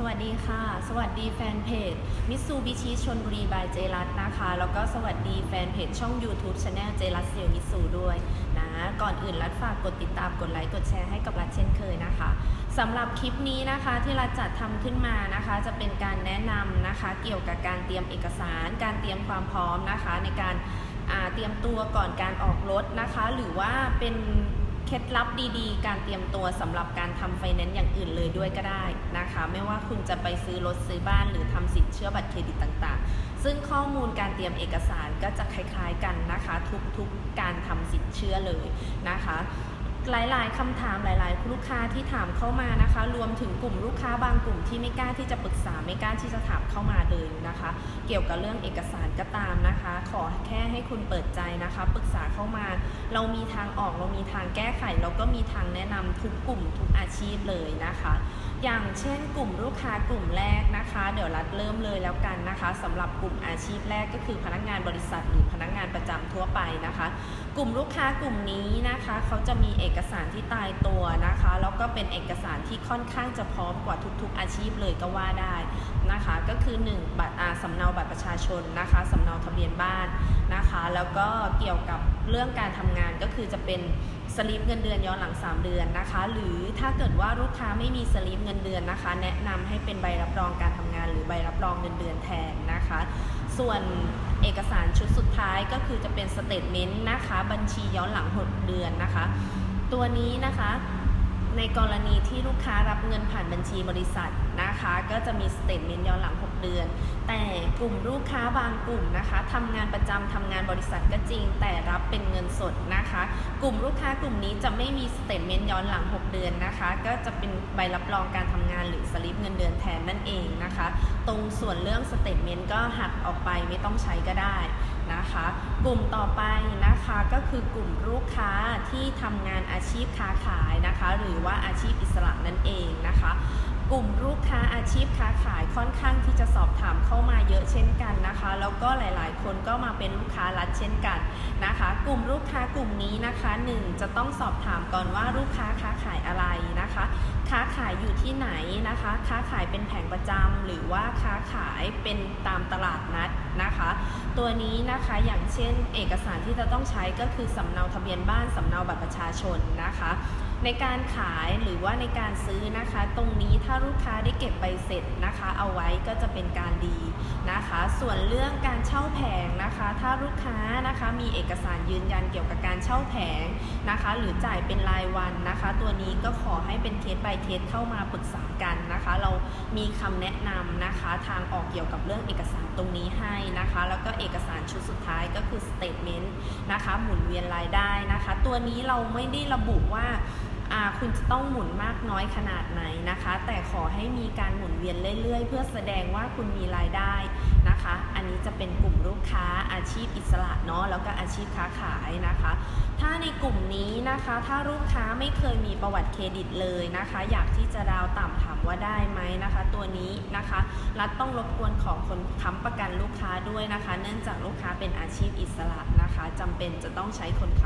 สวัสดีค่ะ สวัสดีแฟนเพจมิซูบิชิชนบุรีบายเจรัตนะคะ แล้วก็สวัสดีแฟนเพจช่อง YouTube Channel เจรัตเซลมิซูด้วยนะ ก่อนอื่นรัดฝากกดติดตามกดไลค์กดแชร์ให้กับรัดเช่นเคยนะคะสำหรับคลิปนี้นะคะที่รัดจัดทำขึ้นมานะคะ จะเป็นการแนะนำนะคะ เกี่ยวกับการเตรียมเอกสาร การเตรียมความพร้อมนะคะ ในการเตรียมตัวก่อนการออกรถนะคะ หรือว่าเป็น เคล็ดลับดีๆ การเตรียมตัวสำหรับการทำไฟแนนซ์อย่างอื่นเลยด้วยก็ได้นะคะ ไม่ว่าคุณจะไปซื้อรถซื้อบ้านหรือทำสินเชื่อบัตรเครดิตต่างๆ ซึ่งข้อมูลการเตรียมเอกสารก็จะคล้ายๆกันนะคะ ทุกๆการทำสินเชื่อเลยนะคะ หลายๆคำถามหลาย ๆ ลูกค้าที่ถามเข้ามานะคะ รวมถึงกลุ่มลูกค้าบางกลุ่มที่ไม่กล้าที่จะปรึกษาไม่กล้าที่จะถามเข้ามาเลยนะคะ เกี่ยวกับเรื่องเอกสารก็ตามนะคะ ขอแค่ให้คุณเปิดใจนะคะ ปรึกษาเข้ามา เรามีทางออกเรามีทางแก้ไข เราก็มีทางแนะนำทุกกลุ่มทุกอาชีพเลยนะคะอย่างเช่นกลุ่มลูกค้ากลุ่มแรกนะคะ เดี๋ยวรัดเริ่มเลยแล้วกันนะคะสำหรับกลุ่มอาชีพแรกก็คือพนักงานบริษัทหรือพนักงานประจำทั่วไปนะคะ กลุ่มลูกค้ากลุ่มนี้นะคะเขาจะมีเอกสารที่ตายตัวนะคะ แล้วก็เป็นเอกสารที่ค่อนข้างจะพร้อมกว่าทุก ๆ อาชีพเลยก็ว่าได้นะคะ คือ 1 บัตรอาสำเนาบัตรประชาชนนะคะสำเนาทะเบียนบ้านนะคะ แล้วก็เกี่ยวกับเรื่องการทำงานก็คือจะเป็นสลิปเงินเดือนย้อนหลัง 3 เดือนนะคะ หรือถ้าเกิดว่าลูกค้าไม่มีสลิปเงินเดือนนะคะ แนะนำให้เป็นใบรับรองการทำงาน หรือใบรับรองเงินเดือนแทนนะคะ ส่วนเอกสารชุดสุดท้ายก็คือจะเป็นสเตทเมนต์นะคะ บัญชีย้อนหลัง 6 เดือนนะคะ ตัวนี้นะคะ ในกรณีที่ลูกค้ารับเงินผ่านบัญชีบริษัทนะคะ ก็จะมีสเตทเมนต์ย้อนหลัง 6 เดือน แต่กลุ่มลูกค้าบางกลุ่มนะคะทำงานประจำทำงานบริษัทก็จริง แต่รับเป็นเงินสดนะคะ กลุ่มลูกค้ากลุ่มนี้จะไม่มีสเตทเมนต์ย้อนหลัง 6 เดือนนะคะ ก็จะเป็นใบรับรองการทำงานหรือสลิปเงินเดือนแทนนั่นเองนะคะ ตรงส่วนเรื่องสเตทเมนต์ก็หักออกไปไม่ต้องใช้ก็ได้ นะคะ กลุ่มต่อไปนะคะก็คือกลุ่มลูกค้าที่ทำงานอาชีพค้าขายนะคะ หรือว่าอาชีพอิสระนั่นเองนะคะ กลุ่มลูกค้าอาชีพค้าขายค่อนข้างที่จะสอบถามเข้ามาเยอะเช่นกันนะคะ แล้วก็หลายๆ คนก็มาเป็นลูกค้ารัดเช่นกันนะคะ กลุ่มลูกค้ากลุ่มนี้นะคะหนึ่งจะต้องสอบถามก่อนว่าลูกค้าค้าขายอะไรนะคะค้าขายอยู่ที่ไหนนะคะ ค้าขายเป็นแผงประจำหรือว่าค้าขายเป็นตามตลาดนัด ตัวนี้นะคะอย่างเช่นเอกสารที่จะต้องใช้ก็คือสำเนาทะเบียนบ้านสำเนาบัตรประชาชนนะคะ ในการขายหรือว่าในการซื้อนะคะ ตรงนี้ถ้าลูกค้าได้เก็บใบเสร็จนะคะ เอาไว้ก็จะเป็นการดีนะคะ ส่วนเรื่องการเช่าแผงนะคะ ถ้าลูกค้านะคะมีเอกสารยืนยันเกี่ยวกับการเช่าแผงนะคะ หรือจ่ายเป็นรายวันนะคะ ตัวนี้ก็ขอให้เป็นเคส by เคสเข้ามาปรึกษากันนะคะ มีคำแนะนำนะคะ ทางออกเกี่ยวกับเรื่องเอกสารตรงนี้ให้นะคะ แล้วก็เอกสารชุดสุดท้ายก็คือ statement นะคะ หมุนเวียนรายได้นะคะ ตัวนี้เราไม่ได้ระบุว่า คุณจะต้องหมุนมากน้อยขนาดไหนนะคะ แต่ขอให้มีการหมุนเวียนเรื่อยๆ เพื่อแสดงว่าคุณมีรายได้นะคะ อันนี้จะเป็นกลุ่มลูกค้าอาชีพอิสระเนาะแล้วก็อาชีพค้าขายนะคะ ถ้าในกลุ่มนี้นะคะ ถ้าลูกค้าไม่เคยมีประวัติเครดิตเลยนะคะ อยากที่จะดาวน์ต่ำถามว่าได้ไหมนะคะ ตัวนี้นะคะรัฐต้องรบกวนขอคนค้ำประกันลูกค้าด้วยนะคะ เนื่องจากลูกค้าเป็นอาชีพอิสระนะคะจำเป็นจะต้องใช้คนค้ำ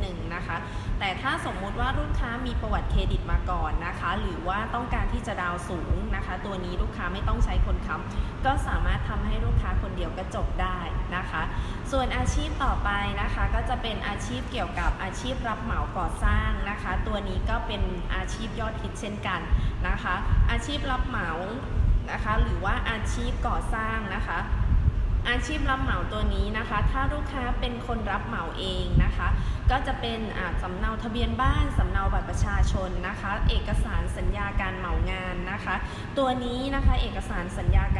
ประกันนิดนึงนะคะ แต่ถ้าสมมุติว่าลูกค้ามีประวัติเครดิตมาก่อนนะคะ หรือว่าต้องการที่จะดาวน์สูงนะคะ ตัวนี้ลูกค้าไม่ต้องใช้คนค้ำก็สามารถทำให้ลูกค้าคนเดียวก็จบได้นะคะ ส่วนอาชีพต่อไปนะคะ ก็จะเป็นอาชีพเกี่ยวกับอาชีพรับเหมาก่อสร้างนะคะ ตัวนี้ก็เป็นอาชีพยอดฮิตเช่นกันนะคะ อาชีพรับเหมานะคะ หรือว่าอาชีพก่อสร้างนะคะ อาชีพรับเหมาตัวนี้นะคะ ถ้าลูกค้าเป็นคนรับเหมาเองนะคะ ก็จะเป็นสำเนาทะเบียนบ้านสำเนาบัตรประชาชนนะคะ เอกสารสัญญาการเหมางานนะคะ ตัวนี้นะคะเอกสารสัญญาการเหมางา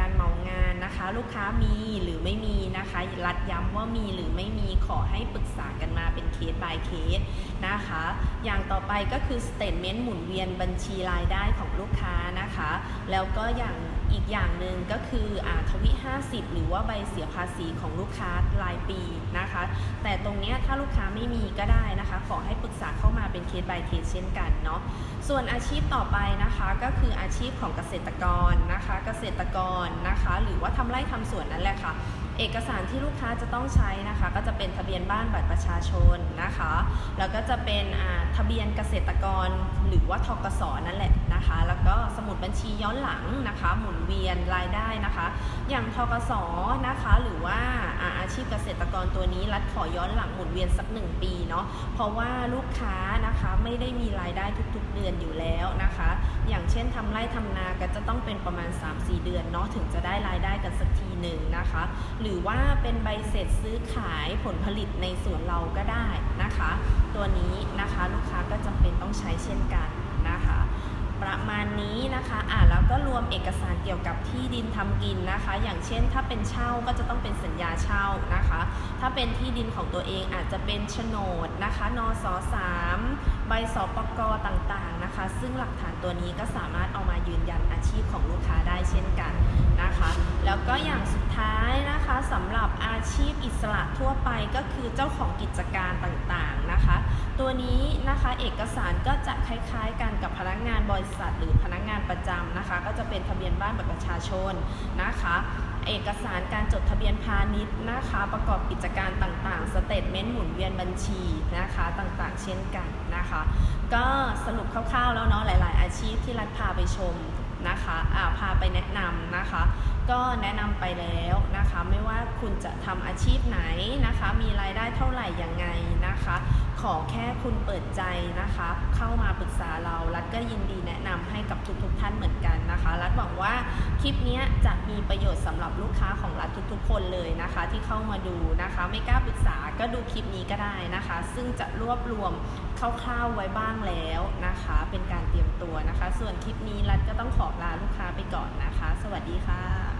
นะคะ ลูกค้ามีหรือไม่มีนะคะ รัดย้ำว่ามีหรือไม่มีขอให้ปรึกษากันมาเป็นเคส by เคสนะคะ อย่างต่อไปก็คือ statement หมุนเวียนบัญชีรายได้ของลูกค้านะคะ แล้วก็อย่างอีกอย่างหนึ่งก็คืออาทวิ 50 หรือว่าใบเสียภาษีของลูกค้ารายปีนะคะ แต่ตรงนี้ถ้าลูกค้าไม่มีก็ได้นะคะ ขอให้ปรึกษาเข้ามาเป็นเคส by เคสเช่นกันเนาะ ส่วนอาชีพต่อไปนะคะก็คืออาชีพของเกษตรกรนะคะ เกษตรกรนะคะ หรือว่าททำไร่ทำสวนนั่นแหละค่ะ เอกสารที่ลูกค้าจะต้องใช้นะคะ ก็จะเป็นทะเบียนบ้านบัตรประชาชนนะคะ แล้วก็จะเป็นอ่าะเบียนเกษตรกร หรือว่าทกสนั่นแหละนะคะ แล้วก็สมุดบัญชีย้อนหลังนะคะ หมุนเวียนรายได้นะคะ อย่างทกสนะคะ หรือว่าอาชีพเกษตรกรตัวนี้รัฐขอย้อนหลังหมุนเวียนสักหนึ่งปีเนาะเพราะว่าลูกค้านะคะไม่ได้มีรายได้ทุกๆเดือนอยู่แล้วนะคะ อย่างเช่นทำไร่ทำนาก็จะต้องเป็นประมาณ 3-4 เดือนเนาะถึงจะได้รายได้กันสักที หนึ่งนะคะ หรือว่าเป็นใบเสร็จซื้อขายผลผลิตในสวนเราก็ได้นะคะ ตัวนี้นะคะลูกค้าก็จำเป็นต้องใช้เช่นกันนะคะ ประมาณนี้นะคะอ่าแล้วก็รวมเอกสารเกี่ยวกับที่ดินทำกินนะคะ อย่างเช่น ถ้าเป็นเช่าก็จะต้องเป็นสัญญาเช่านะคะ ถ้าเป็นที่ดินของตัวเองอาจจะเป็นโฉนดนะคะนสสามใบสปกต่างๆนะคะ ซึ่งหลักฐานตัวนี้ก็สามารถเอามายืนยันอาชีพของลูกค้าได้เช่นกัน แล้วก็อย่างสุดท้ายนะคะสำหรับอาชีพอิสระทั่วไปก็คือเจ้าของกิจการต่างๆนะคะ ตัวนี้นะคะเอกสารก็จะคล้ายๆกันกับพนักงานบริษัท หรือพนักงานประจำนะคะ ก็จะเป็นทะเบียนบ้านบัตรประชาชนนะคะ เอกสารการจดทะเบียนพาณิชย์นะคะ ประกอบกิจการต่างๆสเตทเมนต์หมุนเวียนบัญชีนะคะต่างๆ เช่นกันนะคะ ก็สรุปคร่าวๆแล้วเนาะหลาย ๆ อาชีพที่รัฐพาไปชม นะคะอ่าพาไปแนะนำนะคะ ก็แนะนำไปแล้วนะคะ ไม่ว่าคุณจะทำอาชีพไหนนะคะ มีรายได้เท่าไหร่ยังไงนะคะ ขอแค่คุณเปิดใจนะคะ เข้ามาปรึกษาเรารัฐก็ยินดีแนะนำให้กับทุกๆทท่านเหมือนกันนะคะรัฐหวังว่าคลิปนี้จะมีประโยชน์สำหรับลูกค้าของรัฐทุกๆ คนเลยนะคะ ที่เข้ามาดูนะคะ ไม่กล้าปรึกษาก็ดูคลิปนี้ก็ได้นะคะ ซึ่งจะรวบรวม คร่าวๆไว้บ้างแล้วนะคะ เป็นการเตรียมตัวนะคะ ส่วนคลิปนี้รัฐก็ต้องขอลาลูกค้าไปก่อนนะคะ สวัสดีค่ะ